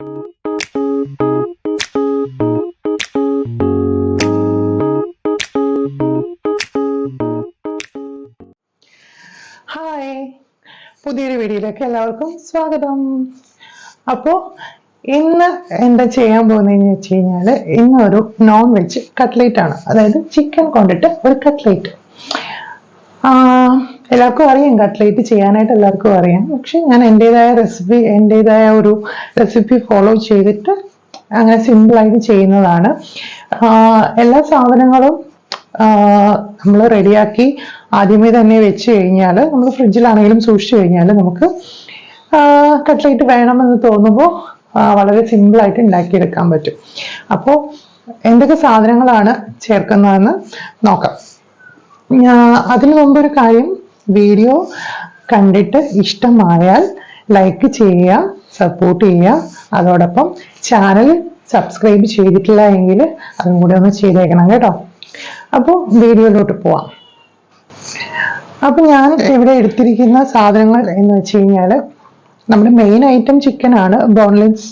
Hi. പുതിയൊരു വീഡിയോയിലേക്ക് എല്ലാവർക്കും സ്വാഗതം. അപ്പോൾ ഇന്ന് എന്താ ചെയ്യാൻ പോകുന്നതെന്ന് വെച്ച് കഴിഞ്ഞാൽ ഇന്ന് ഒരു നോൺ വെജ് കട്ട്ലേറ്റ് ആണ്. അതായത് ചിക്കൻ കൊണ്ടിട്ട് ഒരു കട്ട്ലേറ്റ് എല്ലാവർക്കും അറിയാം കട്ട്ലേറ്റ് ചെയ്യാനായിട്ട് എല്ലാവർക്കും അറിയാം. പക്ഷെ ഞാൻ എന്റെതായ റെസിപ്പി എന്റെതായ ഒരു റെസിപ്പി ഫോളോ ചെയ്തിട്ട് അങ്ങനെ സിമ്പിളായിട്ട് ചെയ്യുന്നതാണ്. എല്ലാ സാധനങ്ങളും നമ്മൾ റെഡിയാക്കി ആദ്യമേ തന്നെ വെച്ച് കഴിഞ്ഞാൽ നമ്മൾ ഫ്രിഡ്ജിലാണെങ്കിലും സൂക്ഷിച്ചു കഴിഞ്ഞാൽ നമുക്ക് കട്ട്ലേറ്റ് വേണമെന്ന് തോന്നുമ്പോൾ വളരെ സിമ്പിളായിട്ട് ഉണ്ടാക്കിയെടുക്കാൻ പറ്റും. അപ്പോൾ എന്തൊക്കെ സാധനങ്ങളാണ് ചേർക്കുന്നതെന്ന് നോക്കാം. അതിനു മുമ്പ് ഒരു കാര്യം വീഡിയോ കണ്ടിട്ട് ഇഷ്ടമായാൽ ലൈക്ക് ചെയ്യുക സപ്പോർട്ട് ചെയ്യുക. അതോടൊപ്പം ചാനൽ സബ്സ്ക്രൈബ് ചെയ്തിട്ടില്ല എങ്കിൽ അതും കൂടെ ഒന്ന് ചെയ്തേക്കണം കേട്ടോ. അപ്പോൾ വീഡിയോയിലോട്ട് പോവാം. അപ്പോൾ ഞാൻ ഇവിടെ എടുത്തിരിക്കുന്ന സാധനങ്ങൾ എന്ന് വെച്ച് കഴിഞ്ഞാൽ നമ്മുടെ മെയിൻ ഐറ്റം ചിക്കൻ ആണ്. ബോൺലെസ്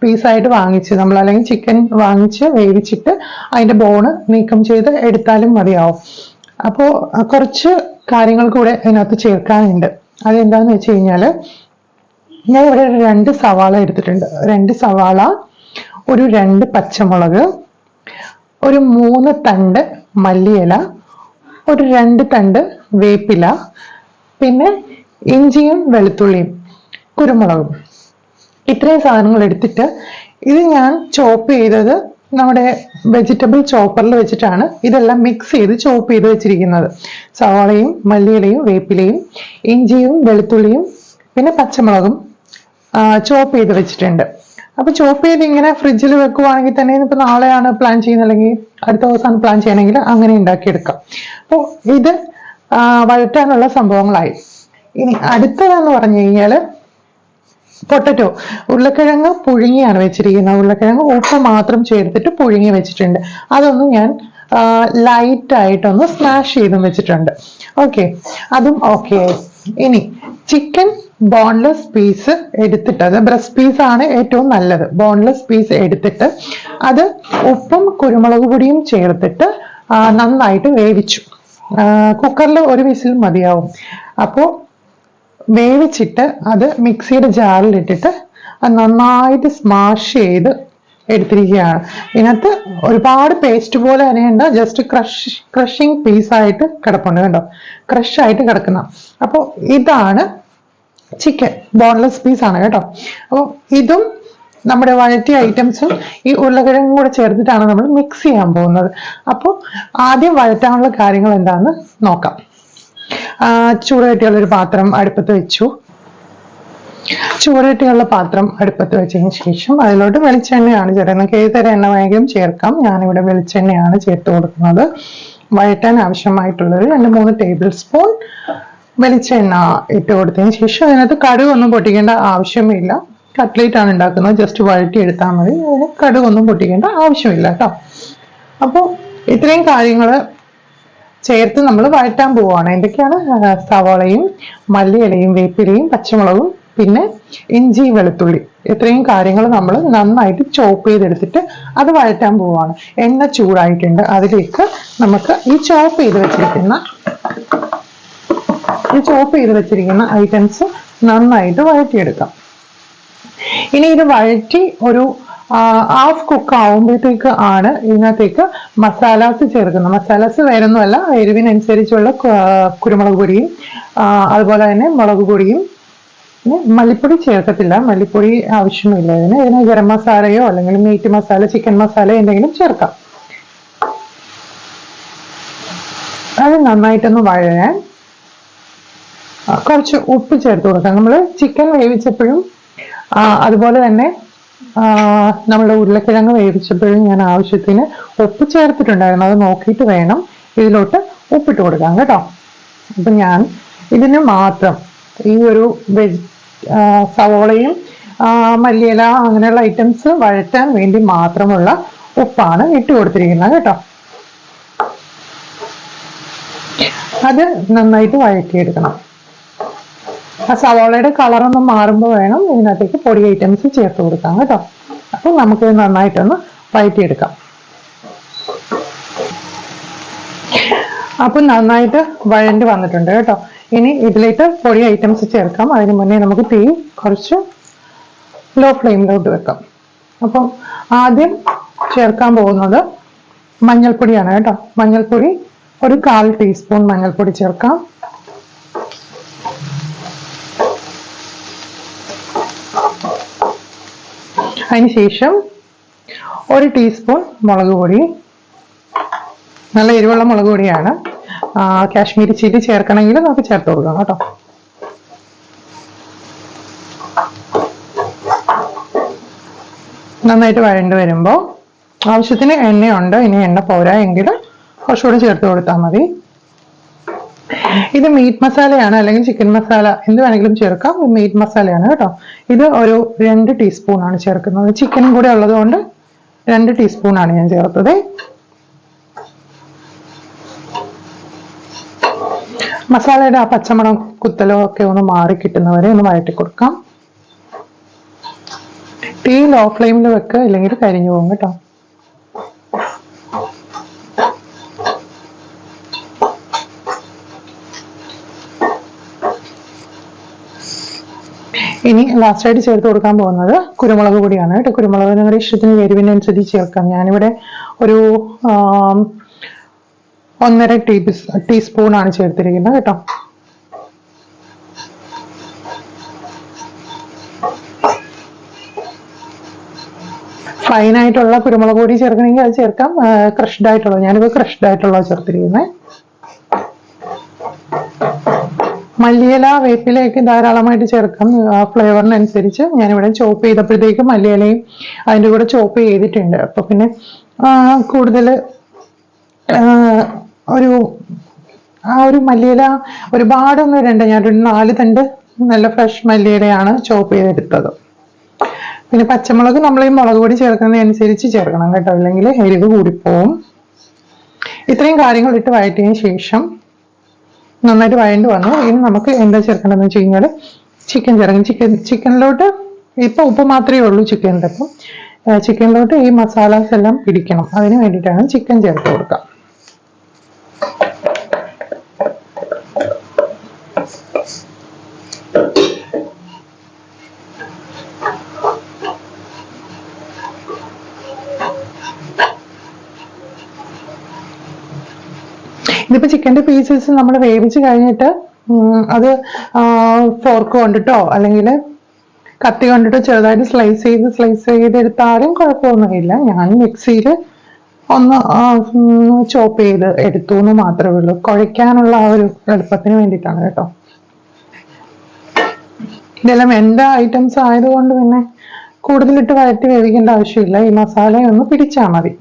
പീസായിട്ട് വാങ്ങിച്ച് നമ്മൾ അല്ലെങ്കിൽ ചിക്കൻ വാങ്ങിച്ച് വേവിച്ചിട്ട് അതിന്റെ ബോണ് നീക്കം ചെയ്ത് എടുത്താലും മതിയാവും. അപ്പോൾ കുറച്ച് കാര്യങ്ങൾ കൂടെ അതിനകത്ത് ചേർക്കാനുണ്ട്. അതെന്താന്ന് വെച്ച് കഴിഞ്ഞാൽ ഞാൻ ഇവിടെ രണ്ട് സവാള എടുത്തിട്ടുണ്ട്. രണ്ട് സവാള ഒരു രണ്ട് പച്ചമുളക് ഒരു മൂന്ന് തണ്ട് മല്ലിയില ഒരു രണ്ട് തണ്ട് വേപ്പില പിന്നെ ഇഞ്ചിയും വെളുത്തുള്ളിയും കുരുമുളകും. ഇത്രയും സാധനങ്ങൾ എടുത്തിട്ട് ഇത് ഞാൻ ചോപ്പ് ചെയ്തത് നമ്മുടെ വെജിറ്റബിൾ ചോപ്പറിൽ വെച്ചിട്ടാണ് ഇതെല്ലാം മിക്സ് ചെയ്ത് ചോപ്പ് ചെയ്ത് വെച്ചിരിക്കുന്നത്. സവാളയും മല്ലിയിലയും വേപ്പിലയും ഇഞ്ചിയും വെളുത്തുള്ളിയും പിന്നെ പച്ചമുളകും ചോപ്പ് ചെയ്ത് വെച്ചിട്ടുണ്ട്. അപ്പൊ ചോപ്പ് ചെയ്ത് ഇങ്ങനെ ഫ്രിഡ്ജിൽ വെക്കുവാണെങ്കിൽ തന്നെ ഇപ്പൊ നാളെയാണ് പ്ലാൻ ചെയ്യുന്നത് അല്ലെങ്കിൽ അടുത്ത ദിവസമാണ് പ്ലാൻ ചെയ്യണമെങ്കിൽ അങ്ങനെ ഉണ്ടാക്കിയെടുക്കാം. അപ്പോൾ ഇത് വഴറ്റാനുള്ള സംഭവങ്ങളായി. ഇനി അടുത്തതെന്ന് പറഞ്ഞു കഴിഞ്ഞാൽ പൊട്ടറ്റോ. ഉരുളക്കിഴങ്ങ് പുഴുങ്ങിയാണ് വെച്ചിരിക്കുന്നത്. ഉരുളക്കിഴങ്ങ് ഉപ്പ് മാത്രം ചേർത്തിട്ട് പുഴുങ്ങി വെച്ചിട്ടുണ്ട്. അതൊന്ന് ഞാൻ ലൈറ്റ് ആയിട്ടൊന്ന് സ്മാഷ് ചെയ്തും വെച്ചിട്ടുണ്ട്. ഓക്കെ അതും ഓക്കെ ഇനി ചിക്കൻ ബോൺലെസ് പീസ് എടുത്തിട്ട് അത് ബ്രസ്റ്റ് പീസ് ആണ് ഏറ്റവും നല്ലത്. ബോൺലെസ് പീസ് എടുത്തിട്ട് അത് ഉപ്പും കുരുമുളക് പൊടിയും ചേർത്തിട്ട് നന്നായിട്ട് വേവിച്ചു. കുക്കറിൽ ഒരു വിസിൽ മതിയാവും. അപ്പോൾ വേവിച്ചിട്ട് അത് മിക്സിയുടെ ജാറിലിട്ടിട്ട് അത് നന്നായിട്ട് സ്മാഷ് ചെയ്ത് എടുത്തിരിക്കുകയാണ്. ഇതിനകത്ത് ഒരുപാട് പേസ്റ്റ് പോലെ അരയണ്ട ജസ്റ്റ് ക്രഷ് ക്രഷിങ് പീസായിട്ട് കിടപ്പുണ്ട് കണ്ടോ ക്രഷ് ആയിട്ട് കിടക്കുന്ന. അപ്പോൾ ഇതാണ് ചിക്കൻ ബോൺലെസ് പീസ് ആണ് കേട്ടോ. അപ്പോൾ ഇതും നമ്മുടെ വഴറ്റിയ ഐറ്റംസും ഈ ഉരുളക്കിഴങ്ങും കൂടെ ചേർത്തിട്ടാണ് നമ്മൾ മിക്സ് ചെയ്യാൻ പോകുന്നത്. അപ്പോൾ ആദ്യം വഴറ്റാനുള്ള കാര്യങ്ങൾ എന്താണെന്ന് നോക്കാം. ചൂടുകട്ടിയുള്ള ഒരു പാത്രം അടുപ്പത്ത് വെച്ചു. ചൂടുകട്ടിയുള്ള പാത്രം അടുപ്പത്ത് വെച്ചതിന് ശേഷം അതിലോട്ട് വെളിച്ചെണ്ണയാണ് ചേരുന്നത് ഏത് തരം എണ്ണ വേണമെങ്കിലും ചേർക്കാം. ഞാനിവിടെ വെളിച്ചെണ്ണയാണ് ചേർത്ത് കൊടുക്കുന്നത്. വഴറ്റാൻ ആവശ്യമായിട്ടുള്ളത് രണ്ട് മൂന്ന് ടേബിൾ സ്പൂൺ വെളിച്ചെണ്ണ ഇട്ട് കൊടുത്തതിന് ശേഷം അതിനകത്ത് കടുകൊന്നും പൊട്ടിക്കേണ്ട ആവശ്യമില്ല. കട്ട്ലേറ്റ് ആണ് ഉണ്ടാക്കുന്നത്. ജസ്റ്റ് വഴറ്റി എടുത്താൽ മതി. അതിന് കടുകൊന്നും പൊട്ടിക്കേണ്ട ആവശ്യമില്ല കേട്ടോ. അപ്പോൾ ഇത്രയും കാര്യങ്ങൾ ചേർത്ത് നമ്മൾ വഴറ്റാൻ പോവുകയാണ്. എന്തൊക്കെയാണ്? സവാളയും മല്ലിയിലയും വേപ്പിലയും പച്ചമുളകും പിന്നെ ഇഞ്ചി വെളുത്തുള്ളി. ഇത്രയും കാര്യങ്ങൾ നമ്മൾ നന്നായിട്ട് ചോപ്പ് ചെയ്തെടുത്തിട്ട് അത് വഴറ്റാൻ പോവുകയാണ്. എണ്ണ ചൂടായിട്ടുണ്ട്. അതിലേക്ക് നമുക്ക് ഈ ചോപ്പ് ചെയ്ത് വെച്ചിരിക്കുന്ന ഈ ചോപ്പ് ചെയ്ത് വെച്ചിരിക്കുന്ന ഐറ്റംസ് നന്നായിട്ട് വഴറ്റിയെടുക്കാം. ഇനി ഇത് വഴറ്റി ഒരു ഹാഫ് കുക്ക് ആവുമ്പോഴത്തേക്ക് ആണ് ഇതിനകത്തേക്ക് മസാലാസ് ചേർക്കുന്നത്. മസാലാസ് വേറൊന്നുമല്ല എരിവിനനുസരിച്ചുള്ള കുരുമുളക് പൊടിയും അതുപോലെ തന്നെ മുളക് പൊടിയും. മല്ലിപ്പൊടി ചേർക്കത്തില്ല. മല്ലിപ്പൊടി ആവശ്യമില്ല ഇതിന്. ഇതിന് ഗരം മസാലയോ അല്ലെങ്കിൽ മീറ്റ് മസാല ചിക്കൻ മസാല എന്തെങ്കിലും ചേർക്കാം. അത് നന്നായിട്ടൊന്ന് വഴയാൻ കുറച്ച് ഉപ്പ് ചേർത്ത് കൊടുക്കാം. നമ്മൾ ചിക്കൻ വേവിച്ചപ്പോഴും അതുപോലെ തന്നെ നമ്മൾ ഉരുളക്കിഴങ്ങ് വേവിച്ചപ്പോഴും ഞാൻ ആവശ്യത്തിന് ഉപ്പ് ചേർത്തിട്ടുണ്ടായിരുന്നു. അത് നോക്കിയിട്ട് വേണം ഇതിലോട്ട് ഉപ്പിട്ട് കൊടുക്കാം കേട്ടോ. അപ്പം ഞാൻ ഇതിന് മാത്രം ഈ ഒരു വെജ് സവോളയും മല്ലിയില അങ്ങനെയുള്ള ഐറ്റംസ് വഴറ്റാൻ വേണ്ടി മാത്രമുള്ള ഉപ്പാണ് ഇട്ട് കൊടുത്തിരിക്കുന്നത് കേട്ടോ. അത് നന്നായിട്ട് വഴറ്റിയെടുക്കണം. ആ സവാളയുടെ കളറൊന്ന് മാറുമ്പോൾ വേണം ഇതിനകത്തേക്ക് പൊടി ഐറ്റംസ് ചേർത്ത് കൊടുക്കാം കേട്ടോ. അപ്പോൾ നമുക്ക് നന്നായിട്ടൊന്ന് വഴറ്റിയെടുക്കാം അപ്പം നന്നായിട്ട് വഴണ്ട് വന്നിട്ടുണ്ട് കേട്ടോ. ഇനി ഇതിലേക്ക് പൊടി ഐറ്റംസ് ചേർക്കാം. അതിന് മുന്നേ നമുക്ക് തീ കുറച്ച് ലോ ഫ്ലെയിമിലോട്ട് വെക്കാം. അപ്പം ആദ്യം ചേർക്കാൻ പോകുന്നത് മഞ്ഞൾപ്പൊടിയാണ് കേട്ടോ. മഞ്ഞൾപ്പൊടി ഒരു കാൽ ടീസ്പൂൺ മഞ്ഞൾപ്പൊടി ചേർക്കാം. അതിനുശേഷം ഒരു ടീസ്പൂൺ മുളക് പൊടി. നല്ല എരിവുള്ള മുളക് പൊടിയാണ്. കാശ്മീരി ചില്ലി ചേർക്കണമെങ്കിൽ നമുക്ക് ചേർത്ത് കൊടുക്കാം കേട്ടോ. നന്നായിട്ട് വഴണ്ട് വരുമ്പോൾ ആവശ്യത്തിന് എണ്ണയുണ്ട്? ഇനി എണ്ണ പോരാ എങ്കിൽ കുറച്ചുകൂടി ചേർത്ത് കൊടുത്താൽ മതി. ഇത് മീറ്റ് മസാലയാണ് അല്ലെങ്കിൽ ചിക്കൻ മസാല എന്ത് വേണമെങ്കിലും ചേർക്കാം. മീറ്റ് മസാലയാണ് കേട്ടോ. ഇത് ഒരു രണ്ട് ടീസ്പൂൺ ആണ് ചേർക്കുന്നത്. ചിക്കനും കൂടെ ഉള്ളത് കൊണ്ട് രണ്ട് ടീസ്പൂൺ ആണ് ഞാൻ ചേർത്തത്. മസാലയുടെ ആ പച്ചമണം കുത്തലോ ഒക്കെ ഒന്ന് മാറി കിട്ടുന്നവരെ ഒന്ന് വഴറ്റി കൊടുക്കാം. തീ ലോ ഫ്ലെയിമിൽ വെക്കുക ഇല്ലെങ്കിൽ കരിഞ്ഞു പോകും കേട്ടോ. ഇനി ലാസ്റ്റായിട്ട് ചേർത്ത് കൊടുക്കാൻ പോകുന്നത് കുരുമുളക് പൊടിയാണ് കേട്ടോ. കുരുമുളക് നിങ്ങളുടെ ഇഷ്ടത്തിന് എരിവിനനുസരിച്ച് ചേർക്കാം. ഞാനിവിടെ ഒരു ഒന്നര ടീസ് ടീസ്പൂൺ ആണ് ചേർത്തിരിക്കുന്നത് കേട്ടോ. ഫൈൻ ആയിട്ടുള്ള കുരുമുളക് പൊടി ചേർക്കണമെങ്കിൽ അത് ചേർക്കാം. ക്രഷ്ഡ് ആയിട്ടുള്ള ഞാനിപ്പോൾ ക്രഷ്ഡ് ആയിട്ടുള്ള ചേർത്തിരിക്കുന്നത് മല്ലിയില വേപ്പിലയൊക്കെ ധാരാളമായിട്ട് ചേർക്കാം. ആ ഫ്ലേവറിനനുസരിച്ച് ഞാനിവിടെ ചോപ്പ് ചെയ്തപ്പോഴത്തേക്ക് മല്ലിയിലയും അതിന്റെ കൂടെ ചോപ്പ് ചെയ്തിട്ടുണ്ട്. അപ്പൊ പിന്നെ കൂടുതൽ ഒരു ആ ഒരു മല്ലിയില ഒരുപാടൊന്നും ഇടണ്ട. ഞാനൊരു നാല് തണ്ട് നല്ല ഫ്രഷ് മല്ലിയിലയാണ് ചോപ്പ് ചെയ്തെടുത്തത്. പിന്നെ പച്ചമുളക് നമ്മൾ ഈ മുളക് പൊടി ചേർക്കുന്നതനുസരിച്ച് ചേർക്കണം കേട്ടോ. അല്ലെങ്കിൽ എരിവ് കൂടിപ്പോവും. ഇത്രയും കാര്യങ്ങൾ ഇട്ട് വഴറ്റിയതിന് ശേഷം നന്നായിട്ട് വഴണ്ട് വന്നു. ഇനി നമുക്ക് എന്താ ചേർക്കേണ്ടതെന്ന് വെച്ച് കഴിഞ്ഞാൽ ചിക്കൻ ചേർക്കും. ചിക്കൻ ചിക്കനിലോട്ട് ഇപ്പൊ ഉപ്പ് മാത്രമേ ഉള്ളൂ ചിക്കനിന്റെ അപ്പം ചിക്കനിലോട്ട് ഈ മസാലാസ് എല്ലാം പിടിക്കണം. അതിന് വേണ്ടിയിട്ടാണ് ചിക്കൻ ചേർത്ത് കൊടുക്കുക. ഇതിപ്പോ ചിക്കന്റെ പീസസ് നമ്മൾ വേവിച്ച് കഴിഞ്ഞിട്ട് അത് ഫോർക്ക് കൊണ്ടിട്ടോ അല്ലെങ്കിൽ കത്തി കൊണ്ടിട്ടോ ചെറുതായിട്ട് സ്ലൈസ് ചെയ്ത് സ്ലൈസ് ചെയ്തെടുത്താലും കുഴപ്പമൊന്നുമില്ല. ഞാൻ മിക്സിയിൽ ഒന്ന് ചോപ്പ് ചെയ്ത് എടുത്തു എന്ന് മാത്രമേ ഉള്ളൂ. കുഴയ്ക്കാനുള്ള ആ ഒരു എളുപ്പത്തിന് വേണ്ടിയിട്ടാണ് കേട്ടോ. ഇതെല്ലാം എന്റെ ഐറ്റംസ് ആയതുകൊണ്ട് പിന്നെ കൂടുതലിട്ട് വഴറ്റി വേവിക്കേണ്ട ആവശ്യമില്ല. ഈ മസാല ഒന്ന് പിടിച്ചാൽ മതി.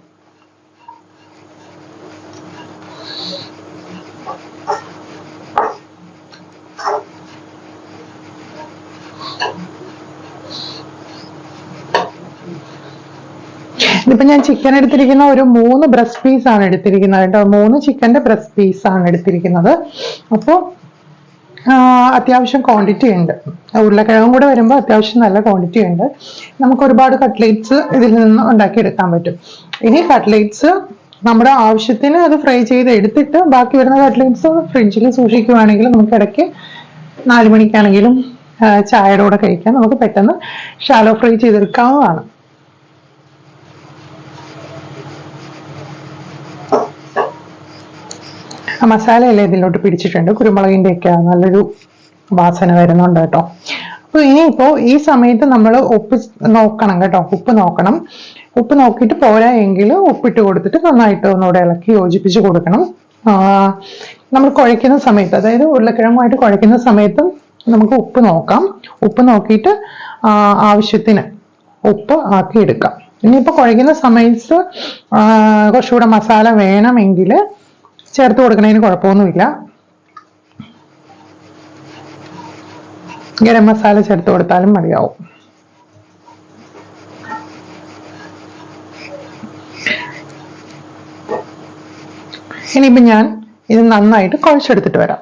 ഇതിപ്പോ ഞാൻ ചിക്കൻ എടുത്തിരിക്കുന്ന ഒരു മൂന്ന് ബ്രസ്റ്റ് പീസ് ആണ് എടുത്തിരിക്കുന്നത് കേട്ടോ. മൂന്ന് ചിക്കന്റെ ബ്രസ്റ്റ് പീസ് ആണ് എടുത്തിരിക്കുന്നത്. അപ്പോൾ അത്യാവശ്യം ക്വാണ്ടിറ്റി ഉണ്ട്. ഉരുളക്കിഴങ്ങും കൂടെ വരുമ്പോൾ അത്യാവശ്യം നല്ല ക്വാണ്ടിറ്റി ഉണ്ട്. നമുക്ക് ഒരുപാട് കട്ട്ലേറ്റ്സ് ഇതിൽ നിന്ന് ഉണ്ടാക്കിയെടുക്കാൻ പറ്റും. ഇനി കട്ട്ലേറ്റ്സ് നമ്മുടെ ആവശ്യത്തിന് അത് ഫ്രൈ ചെയ്ത് എടുത്തിട്ട് ബാക്കി വരുന്ന കട്ട്ലേറ്റ്സ് ഫ്രിഡ്ജിൽ സൂക്ഷിക്കുവാണെങ്കിൽ നമുക്ക് ഇടയ്ക്ക് നാല് മണിക്കാണെങ്കിലും ആ, ചായയുടെ കൂടെ കഴിക്കാം നമുക്ക് പെട്ടെന്ന് ഷാലോ ഫ്രൈ ചെയ്തെടുക്കാവുന്നതാണ്. ആ മസാലയെല്ലാം ഇതിലോട്ട് പിടിച്ചിട്ടുണ്ട്. കുരുമുളകിന്റെ ഒക്കെ നല്ലൊരു വാസന വരുന്നുണ്ട് കേട്ടോ. അപ്പൊ ഇനിയിപ്പോ ഈ സമയത്ത് നമ്മൾ ഉപ്പ് നോക്കണം കേട്ടോ. ഉപ്പ് നോക്കണം. ഉപ്പ് നോക്കിയിട്ട് പോരാ എങ്കിൽ ഉപ്പിട്ട് കൊടുത്തിട്ട് നന്നായിട്ട് ഒന്നുകൂടെ ഇളക്കി യോജിപ്പിച്ച് കൊടുക്കണം. നമ്മൾ കുഴയ്ക്കുന്ന സമയത്ത് അതായത് ഉരുളക്കിഴങ്ങുമായിട്ട് കുഴയ്ക്കുന്ന സമയത്ത് നമുക്ക് ഉപ്പ് നോക്കാം. ഉപ്പ് നോക്കിയിട്ട് ആവശ്യത്തിന് ഉപ്പ് ആക്കി എടുക്കാം ഇനിയിപ്പോൾ കുഴയ്ക്കുന്ന സമയത്ത് കുറച്ചുകൂടെ മസാല വേണമെങ്കിൽ ചേർത്ത് കൊടുക്കണതിന് കുഴപ്പമൊന്നുമില്ല. ഗരം മസാല ചേർത്ത് കൊടുത്താലും മതിയാവും. ഇനിയിപ്പോൾ ഞാൻ ഇത് നന്നായിട്ട് കുഴച്ചെടുത്തിട്ട് വരാം.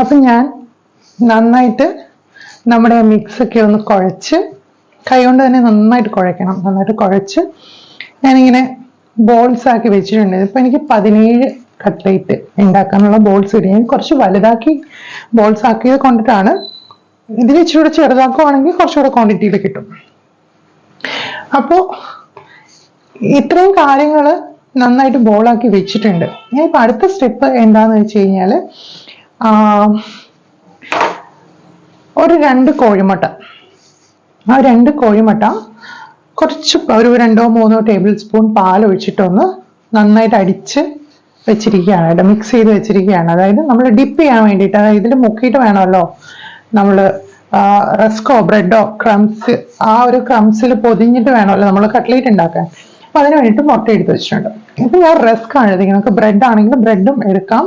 അപ്പം ഞാൻ നന്നായിട്ട് നമ്മുടെ മിക്സൊക്കെ ഒന്ന് കുഴച്ച് കൈ കൊണ്ട് തന്നെ നന്നായിട്ട് കുഴയ്ക്കണം. നന്നായിട്ട് കുഴച്ച് ഞാനിങ്ങനെ ബോൾസ് ആക്കി വെച്ചിട്ടുണ്ട്. ഇപ്പൊ എനിക്ക് പതിനേഴ് കട്ട്ലേറ്റ് ഉണ്ടാക്കാനുള്ള ബോൾസ് ഇടി ഞാൻ കുറച്ച് വലുതാക്കി ബോൾസ് ആക്കിയത് കൊണ്ടിട്ടാണ്. ഇതിന് ഇച്ചിരി ചെറുതാക്കുവാണെങ്കിൽ കുറച്ചുകൂടെ ക്വാണ്ടിറ്റിയിൽ കിട്ടും. അപ്പോ ഇത്രയും കാര്യങ്ങൾ നന്നായിട്ട് ബോളാക്കി വെച്ചിട്ടുണ്ട്. ഇനിയിപ്പോൾ അടുത്ത സ്റ്റെപ്പ് എന്താന്ന് വെച്ച് കഴിഞ്ഞാൽ ഒരു രണ്ട് കോഴിമുട്ട. ആ രണ്ട് കോഴിമുട്ട കുറച്ച് ഒരു രണ്ടോ മൂന്നോ ടേബിൾ സ്പൂൺ പാൽ ഒഴിച്ചിട്ടൊന്ന് നന്നായിട്ട് അടിച്ച് വെച്ചിരിക്കുകയാണ്. കേട്ടോ മിക്സ് ചെയ്ത് വെച്ചിരിക്കുകയാണ്. അതായത് നമ്മൾ ഡിപ്പ് ചെയ്യാൻ വേണ്ടിയിട്ട് അതായത് ഇതിൽ മുക്കിയിട്ട് വേണമല്ലോ. നമ്മൾ റസ്കോ ബ്രെഡോ ക്രംസ് ആ ഒരു ക്രംസിൽ പൊതിഞ്ഞിട്ട് വേണമല്ലോ നമ്മൾ കട്ട്ലേറ്റ് ഉണ്ടാക്കാൻ. അപ്പൊ അതിന് വേണ്ടിയിട്ട് മുട്ട എടുത്ത് വെച്ചിട്ടുണ്ട്. ഇപ്പൊ ഞാൻ റസ്ക് ആണ് എടുത്തിരിക്കുന്നത്. നമുക്ക് ബ്രെഡ് ആണെങ്കിൽ ബ്രെഡും എടുക്കാം.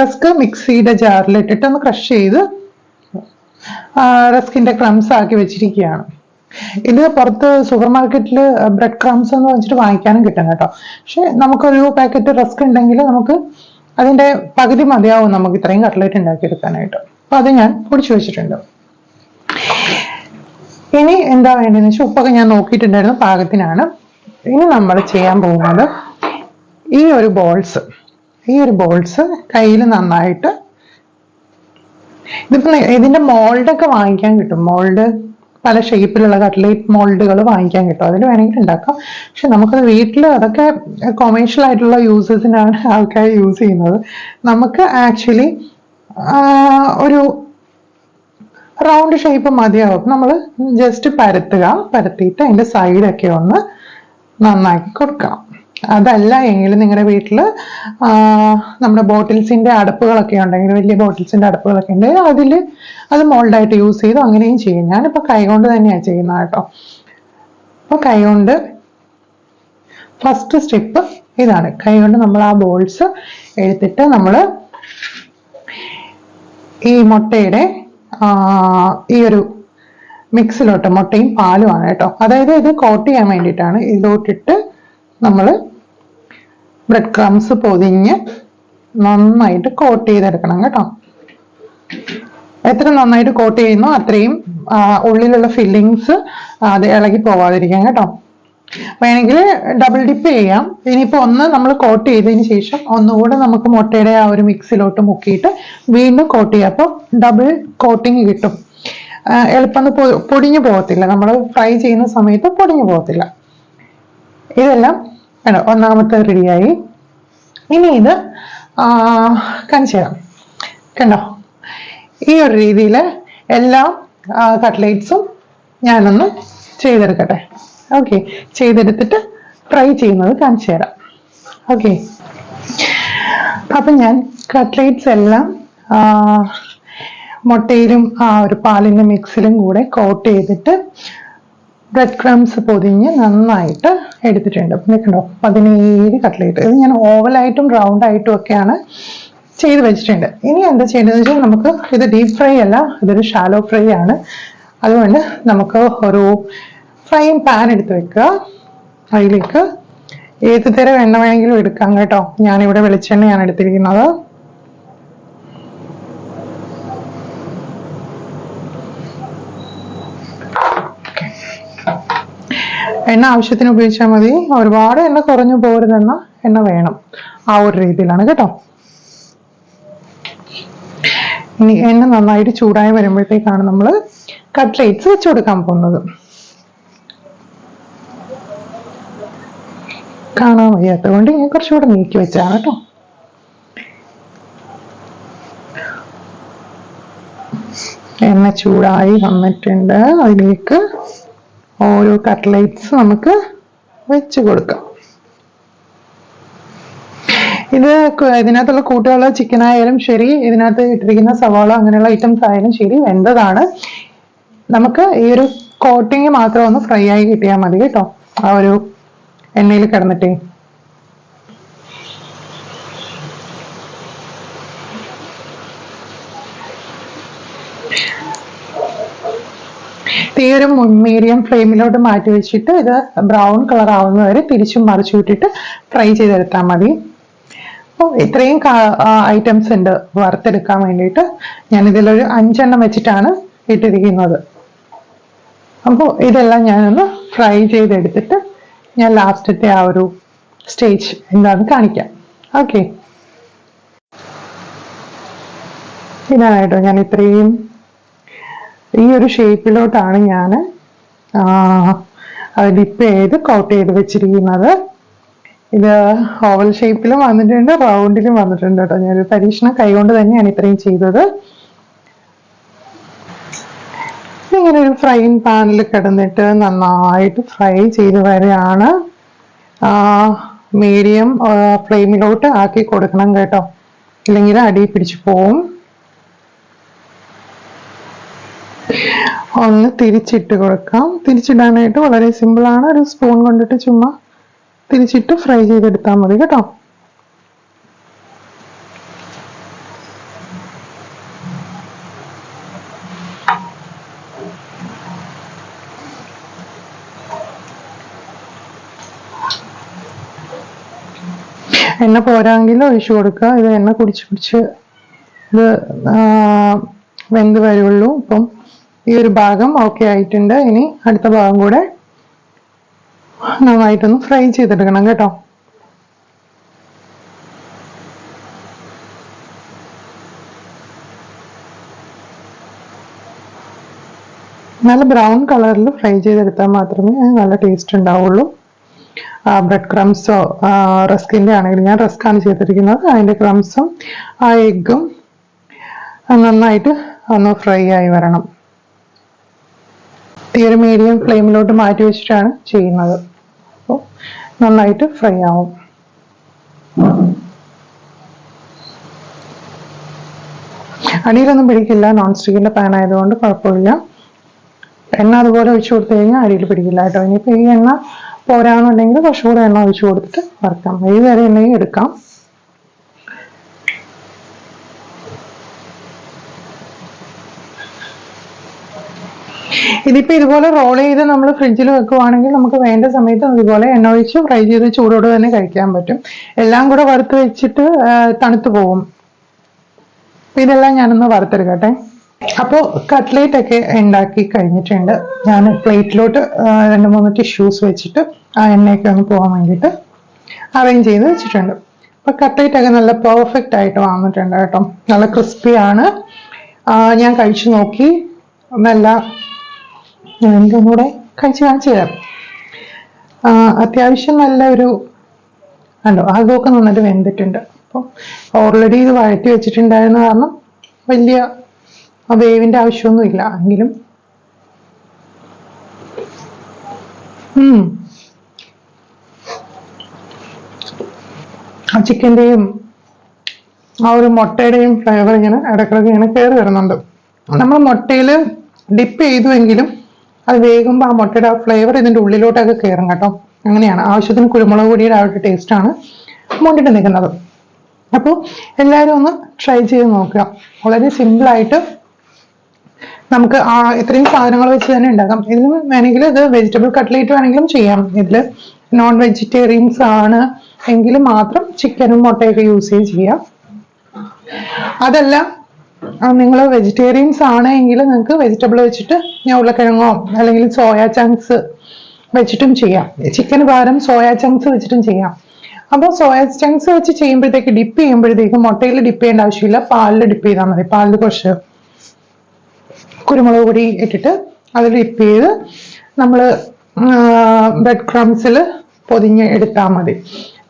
റെസ്ക് മിക്സിയുടെ ജാറിൽ ഇട്ടിട്ട് ഒന്ന് ക്രഷ് ചെയ്ത് റസ്കിന്റെ ക്രംസ് ആക്കി വെച്ചിരിക്കുകയാണ്. ഇത് പുറത്ത് സൂപ്പർ മാർക്കറ്റിൽ ബ്രെഡ് ക്രംസ് എന്ന് വെച്ചിട്ട് വാങ്ങിക്കാനും കിട്ടും കേട്ടോ. പക്ഷെ നമുക്കൊരു പാക്കറ്റ് റസ്ക് ഉണ്ടെങ്കിൽ നമുക്ക് അതിന്റെ പകുതി മതിയാവും നമുക്ക് ഇത്രയും കട്ട്ലേറ്റ് ഉണ്ടാക്കിയെടുക്കാനായിട്ട്. അപ്പൊ അത് ഞാൻ പൊടിച്ചു വെച്ചിട്ടുണ്ട്. ഇനി എന്താ വേണ്ടതെന്ന് വെച്ചാൽ ഉപ്പൊക്കെ ഞാൻ നോക്കിയിട്ടുണ്ടായിരുന്നു പാകത്തിനാണ്. ഇനി നമ്മൾ ചെയ്യാൻ പോകുന്നത് ഈ ഒരു ബോൾസ്. ഈ ഒരു ബോൾസ് കയ്യിൽ നന്നായിട്ട് ഇതിപ്പോ ഇതിന്റെ മോൾഡൊക്കെ വാങ്ങിക്കാൻ കിട്ടും. മോൾഡ് പല ഷേപ്പിലുള്ള കട്ട്ലേറ്റ് മോൾഡുകൾ വാങ്ങിക്കാൻ കിട്ടും. അതിൽ വേണമെങ്കിൽ ഉണ്ടാക്കാം. പക്ഷെ നമുക്കത് വീട്ടിൽ അതൊക്കെ കൊമേഴ്ഷ്യൽ ആയിട്ടുള്ള യൂസേഴ്സിനാണ് ആൾക്കാർ യൂസ് ചെയ്യുന്നത്. നമുക്ക് ആക്ച്വലി ഒരു റൗണ്ട് ഷേപ്പ് മതിയാവും. നമ്മൾ ജസ്റ്റ് പരത്തുക. പരത്തിയിട്ട് അതിന്റെ സൈഡൊക്കെ ഒന്ന് നന്നാക്കി കൊടുക്കണം അതല്ല എങ്കിൽ നിങ്ങളുടെ വീട്ടിൽ നമ്മുടെ ബോട്ടിൽസിന്റെ അടപ്പുകളൊക്കെ ഉണ്ടെങ്കിൽ വലിയ ബോട്ടിൽസിന്റെ അടപ്പുകളൊക്കെ ഉണ്ടെങ്കിൽ അതിൽ അത് മോൾഡായിട്ട് യൂസ് ചെയ്തു അങ്ങനെയും ചെയ്യും. ഞാനിപ്പോൾ കൈകൊണ്ട് തന്നെയാണ് ചെയ്യുന്നത് കേട്ടോ. അപ്പോൾ കൈകൊണ്ട് ഫസ്റ്റ് സ്റ്റെപ്പ് ഇതാണ്. കൈകൊണ്ട് നമ്മൾ ആ ബോൾസ് എടുത്തിട്ട് നമ്മൾ ഈ മുട്ടയുടെ ഈ ഒരു മിക്സിലോട്ട് മുട്ടയും പാലുമാണ് കേട്ടോ. അതായത് ഇത് കോട്ട് ചെയ്യാൻ വേണ്ടിയിട്ടാണ്. ഇതിലോട്ടിട്ട് നമ്മൾ ബ്രെഡ് ക്രംസ് പൊതിഞ്ഞ് നന്നായിട്ട് കോട്ട് ചെയ്തെടുക്കണം കേട്ടോ. എത്ര നന്നായിട്ട് കോട്ട് ചെയ്യുന്നു അത്രയും ഉള്ളിലുള്ള ഫില്ലിങ്സ് അത് ഇളകി പോവാതിരിക്കാം കേട്ടോ. വേണമെങ്കിൽ ഡബിൾ ഡിപ്പ് ചെയ്യാം. ഇനിയിപ്പോൾ ഒന്ന് നമ്മൾ കോട്ട് ചെയ്തതിന് ശേഷം ഒന്നുകൂടെ നമുക്ക് മുട്ടയുടെ ആ ഒരു മിക്സിലോട്ട് മുക്കിയിട്ട് വീണ്ടും കോട്ട് ചെയ്യാം. അപ്പോൾ ഡബിൾ കോട്ടിങ് കിട്ടും. എളുപ്പം പൊടിഞ്ഞു പോകത്തില്ല. നമ്മൾ ഫ്രൈ ചെയ്യുന്ന സമയത്ത് പൊടിഞ്ഞു പോകത്തില്ല. ഇതെല്ലാം വേണം ഒന്നാമത്തെ റെഡിയായി. ഇനി ഇത് കാണിച്ചു തരാം കണ്ടോ? ഈ ഒരു രീതിയിൽ എല്ലാ കട്ട്ലേറ്റ്സും ഞാനൊന്ന് ചെയ്തെടുക്കട്ടെ. ഓക്കെ. ചെയ്തെടുത്തിട്ട് ഫ്രൈ ചെയ്യുന്നത് കാണിച്ചു തരാം ഓക്കെ. അപ്പം ഞാൻ കട്ട്ലേറ്റ്സ് എല്ലാം മുട്ടയിലും ആ ഒരു പാലിന്റെ മിക്സിലും കൂടെ കോട്ട് ചെയ്തിട്ട് ബ്രെഡ് ക്രംസ് പൊതിഞ്ഞ് നന്നായിട്ട് എടുത്തിട്ടുണ്ട്. കണ്ടോ പതിനേഴ് കട്ട്ലേറ്റ് ഇത് ഞാൻ ഓവലായിട്ടും റൗണ്ട് ആയിട്ടും ഒക്കെയാണ് ചെയ്ത് വെച്ചിട്ടുണ്ട്. ഇനി എന്താ ചെയ്യേണ്ടതെന്ന് വെച്ചാൽ നമുക്ക് ഇത് ഡീപ് ഫ്രൈ അല്ല ഇതൊരു ഷാലോ ഫ്രൈ ആണ്. അതുകൊണ്ട് നമുക്ക് ഒരു ഫ്രൈയിങ് പാൻ എടുത്ത് വെക്കുക. അതിലേക്ക് ഏത് തരം എണ്ണ വേണമെങ്കിലും എടുക്കാം കേട്ടോ. ഞാനിവിടെ വെളിച്ചെണ്ണയാണ് എടുത്തിരിക്കുന്നത്. എണ്ണ ആവശ്യത്തിന് ഉപയോഗിച്ചാൽ മതി. ഒരുപാട് എണ്ണ കുറഞ്ഞു പോരുതെന്ന എണ്ണ വേണം. ആ ഒരു രീതിയിലാണ് കേട്ടോ. ഇനി എണ്ണ നന്നായിട്ട് ചൂടായി വരുമ്പോഴത്തേക്കാണ് നമ്മൾ കട്ട്ലേറ്റ്സ് വെച്ചു കൊടുക്കാൻ പോകുന്നത്. കാണാൻ വയ്യാത്തത് കൊണ്ട് ഞാൻ കുറച്ചുകൂടെ നീക്കി വെച്ചാണ് കേട്ടോ. എണ്ണ ചൂടായി വന്നിട്ടുണ്ട്. അതിലേക്ക് ഓരോ കട്ട്ലൈറ്റ്സ് നമുക്ക് വെച്ച് കൊടുക്കാം. ഇത് ഇതിനകത്തുള്ള കൂട്ടുകൾ ചിക്കൻ ആയാലും ശരി ഇതിനകത്ത് ഇട്ടിരിക്കുന്ന സവാള അങ്ങനെയുള്ള ഐറ്റംസ് ആയാലും ശരി വെന്തതാണ്. നമുക്ക് ഈ ഒരു കോട്ടിങ് മാത്രം ഒന്ന് ഫ്രൈ ആയി കിട്ടിയാൽ മതി കേട്ടോ. ആ ഒരു എണ്ണയിൽ കിടന്നിട്ടേ. ഒരു മീഡിയം ഫ്ലെയിമിലോട്ട് മാറ്റി വെച്ചിട്ട് ഇത് ബ്രൗൺ കളർ ആവുന്ന വരെ തിരിച്ചും മറിച്ചു വിട്ടിട്ട് ഫ്രൈ ചെയ്തെടുത്താൽ മതി. അപ്പോൾ ഇത്രയും ഐറ്റംസ് ഉണ്ട് വറുത്തെടുക്കാൻ വേണ്ടിയിട്ട്. ഞാൻ ഇതിലൊരു അഞ്ചെണ്ണം വെച്ചിട്ടാണ് ഇട്ടിരിക്കുന്നത്. അപ്പോൾ ഇതെല്ലാം ഞാനൊന്ന് ഫ്രൈ ചെയ്തെടുത്തിട്ട് ഞാൻ ലാസ്റ്റത്തെ ആ ഒരു സ്റ്റേജ് എന്താണെന്ന് കാണിക്കാം. ഓക്കെ ഇതാണ് കേട്ടോ ഞാൻ ഇത്രയും ഈ ഒരു ഷേപ്പിലോട്ടാണ് ഞാൻ ഡിപ്പ് ചെയ്ത് കോട്ട് ചെയ്ത് വെച്ചിരിക്കുന്നത്. ഇത് ഓവൽ ഷേപ്പിലും വന്നിട്ടുണ്ട് റൗണ്ടിലും വന്നിട്ടുണ്ട് കേട്ടോ. ഞാനൊരു പരീക്ഷണം കൈകൊണ്ട് തന്നെയാണ് ഇത്രയും ചെയ്തത്. ഇങ്ങനെ ഒരു ഫ്രൈയിങ് പാനിൽ കിടന്നിട്ട് നന്നായിട്ട് ഫ്രൈ ചെയ്ത് വരെയാണ്. മീഡിയം ഫ്ലെയിമിലോട്ട് ആക്കി കൊടുക്കണം കേട്ടോ. ഇല്ലെങ്കിൽ അടി പിടിച്ചു പോവും. ഒന്ന് തിരിച്ചിട്ട് കൊടുക്കാം. തിരിച്ചിടാനായിട്ട് വളരെ സിമ്പിൾ ആണ്. ഒരു സ്പൂൺ കൊണ്ടിട്ട് ചുമ്മാ തിരിച്ചിട്ട് ഫ്രൈ ചെയ്തെടുത്താൽ മതി കേട്ടോ. എണ്ണ പോരാങ്കിൽ ഒഴിച്ചു കൊടുക്കുക. ഇത് എണ്ണ കുടിച്ച് കുടിച്ച് ഇത് വെന്ത് വരുള്ളൂ. ഇപ്പം ഈ ഒരു ഭാഗം ഓക്കെ ആയിട്ടുണ്ട്. ഇനി അടുത്ത ഭാഗം കൂടെ നന്നായിട്ടൊന്ന് ഫ്രൈ ചെയ്തെടുക്കണം കേട്ടോ. നല്ല ബ്രൗൺ കളറിൽ ഫ്രൈ ചെയ്തെടുത്താൽ മാത്രമേ നല്ല ടേസ്റ്റ് ഉണ്ടാവുള്ളൂ. ബ്രെഡ് ക്രംസോ റസ്കിന്റെ ആണെങ്കിൽ ഞാൻ റസ്ക്കാണ് ചെയ്തിരിക്കുന്നത് അതിന്റെ ക്രംസും ആ എഗ്ഗും നന്നായിട്ട് ഒന്ന് ഫ്രൈ ആയി വരണം. ഈ മീഡിയം ഫ്ലെയിമിലോട്ട് മാറ്റി വെച്ചിട്ടാണ് ചെയ്യുന്നത്. അപ്പോൾ നന്നായിട്ട് ഫ്രൈ ആവും. അടിയിലൊന്നും പിടിക്കില്ല. നോൺ സ്റ്റിക്കിന്റെ പാൻ ആയതുകൊണ്ട് കുഴപ്പമില്ല. എണ്ണ അതുപോലെ ഒഴിച്ചു കൊടുത്തു കഴിഞ്ഞാൽ അടിയിൽ പിടിക്കില്ല കേട്ടോ. ഇനിയിപ്പോൾ ഈ എണ്ണ പോരാന്നുണ്ടെങ്കിൽ കുറച്ചുകൂടെ എണ്ണ ഒഴിച്ചു കൊടുത്തിട്ട് വറുക്കാം. ഏത് വരെ എണ്ണയും എടുക്കാം. ഇതിപ്പോ ഇതുപോലെ റോൾ ചെയ്ത് നമ്മൾ ഫ്രിഡ്ജിൽ വെക്കുവാണെങ്കിൽ നമുക്ക് വേണ്ട സമയത്ത് ഇതുപോലെ എണ്ണ ഒഴിച്ച് ഫ്രൈ ചെയ്ത് ചൂടോടെ തന്നെ കഴിക്കാൻ പറ്റും. എല്ലാം കൂടെ വറുത്ത് വെച്ചിട്ട് തണുത്തു പോകും ഇതെല്ലാം ഞാനൊന്ന് വറുത്തെടുക്കട്ടെ. അപ്പോൾ കട്ട്ലേറ്റ് ഒക്കെ ഉണ്ടാക്കി കഴിഞ്ഞിട്ടുണ്ട്. ഞാൻ പ്ലേറ്റിലോട്ട് രണ്ട് മൂന്ന് ടിഷ്യൂസ് വെച്ചിട്ട് ആ എണ്ണയൊക്കെ ഒന്ന് പോകാൻ വേണ്ടിയിട്ട് അറേഞ്ച് ചെയ്ത് വെച്ചിട്ടുണ്ട്. അപ്പൊ കട്ട്ലേറ്റ് ഒക്കെ നല്ല പെർഫെക്റ്റ് ആയിട്ട് വന്നിട്ടുണ്ട് കേട്ടോ. നല്ല ക്രിസ്പിയാണ് ഞാൻ കഴിച്ചു നോക്കി. നല്ല എനിക്കൊന്നുകൂടെ കഴിച്ച് കാണിച്ചു തരാം. അത്യാവശ്യം നല്ല ഒരു കണ്ടോ അതൊക്കെ നന്നായിട്ട് വെന്തിട്ടുണ്ട്. അപ്പോൾ ഓൾറെഡി ഇത് വഴറ്റി വെച്ചിട്ടുണ്ടായിരുന്ന കാരണം വലിയ വേവിന്റെ ആവശ്യമൊന്നുമില്ല എങ്കിലും. ആ ചിക്കന്റെയും ആ ഒരു മുട്ടയുടെയും ഫ്ലേവർ ഇങ്ങനെ ഇടയ്ക്കിടയ്ക്ക് ഇങ്ങനെ കയറി വരുന്നുണ്ട്. നമ്മൾ മുട്ടയിൽ ഡിപ്പ് ചെയ്തുവെങ്കിലും അത് വേകുമ്പോൾ ആ മുട്ടയുടെ ഫ്ലേവർ ഇതിന്റെ ഉള്ളിലോട്ടൊക്കെ കയറും കേട്ടോ. അങ്ങനെയാണ്. ആവശ്യത്തിന് കുരുമുളക് പൊടിയുടെ ആ ഒരു ടേസ്റ്റാണ് മുണ്ടിട്ട് നിൽക്കുന്നത്. അപ്പോൾ എല്ലാവരും ഒന്ന് ട്രൈ ചെയ്ത് നോക്കുക. വളരെ സിമ്പിളായിട്ട് നമുക്ക് ആ ഇത്രയും സാധനങ്ങൾ വെച്ച് തന്നെ ഉണ്ടാക്കാം. ഇതിൽ വേണമെങ്കിൽ ഇത് വെജിറ്റബിൾ കട്ട്ലേറ്റ് വേണമെങ്കിലും ചെയ്യാം. ഇതിൽ നോൺ വെജിറ്റേറിയൻസ് ആണ് എങ്കിൽ മാത്രം ചിക്കനും മുട്ടയൊക്കെ യൂസ് ചെയ്യാം. അതല്ല നിങ്ങൾ വെജിറ്റേറിയൻസ് ആണെങ്കിൽ നിങ്ങൾക്ക് വെജിറ്റബിൾ വെച്ചിട്ട് ഞാൻ ഉരുളക്കിഴങ്ങോ അല്ലെങ്കിൽ സോയ ചങ്ക്സ് വെച്ചിട്ടും ചെയ്യാം. ചിക്കന് പകരം സോയ ചങ്ക്സ് വെച്ചിട്ടും ചെയ്യാം. അപ്പോൾ സോയ ചങ്ക്സ് വെച്ച് ചെയ്യുമ്പോഴത്തേക്ക് ഡിപ്പ് ചെയ്യുമ്പോഴത്തേക്ക് മുട്ടയിൽ ഡിപ്പ് ചെയ്യേണ്ട ആവശ്യമില്ല. പാലിൽ ഡിപ്പ് ചെയ്താൽ മതി. പാലിൽ കുറച്ച് കുരുമുളക് പൊടി ഇട്ടിട്ട് അതിൽ ഡിപ്പ് ചെയ്ത് നമ്മൾ ബ്രെഡ് ക്രംസിൽ പൊതിഞ്ഞ് എടുത്താൽ മതി.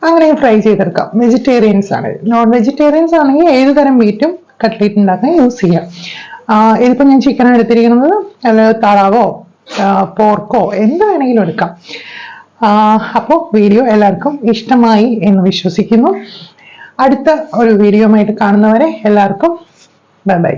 അങ്ങനെ ഫ്രൈ ചെയ്തെടുക്കാം. വെജിറ്റേറിയൻസ് ആണ്. നോൺ വെജിറ്റേറിയൻസ് ആണെങ്കിൽ ഏത് തരം മീറ്റും കട്ട്ലേറ്റ് ഉണ്ടാക്കാൻ യൂസ് ചെയ്യാം ഇതിപ്പോൾ ഞാൻ ചിക്കൻ എടുത്തിരിക്കുന്നത്. അല്ല താറാവോ പോർക്കോ എന്ത് വേണമെങ്കിലും എടുക്കാം. അപ്പോൾ വീഡിയോ എല്ലാവർക്കും ഇഷ്ടമായി എന്ന് വിശ്വസിക്കുന്നു. അടുത്ത ഒരു വീഡിയോ ആയിട്ട് കാണുന്നവരെ എല്ലാവർക്കും ബൈ ബൈ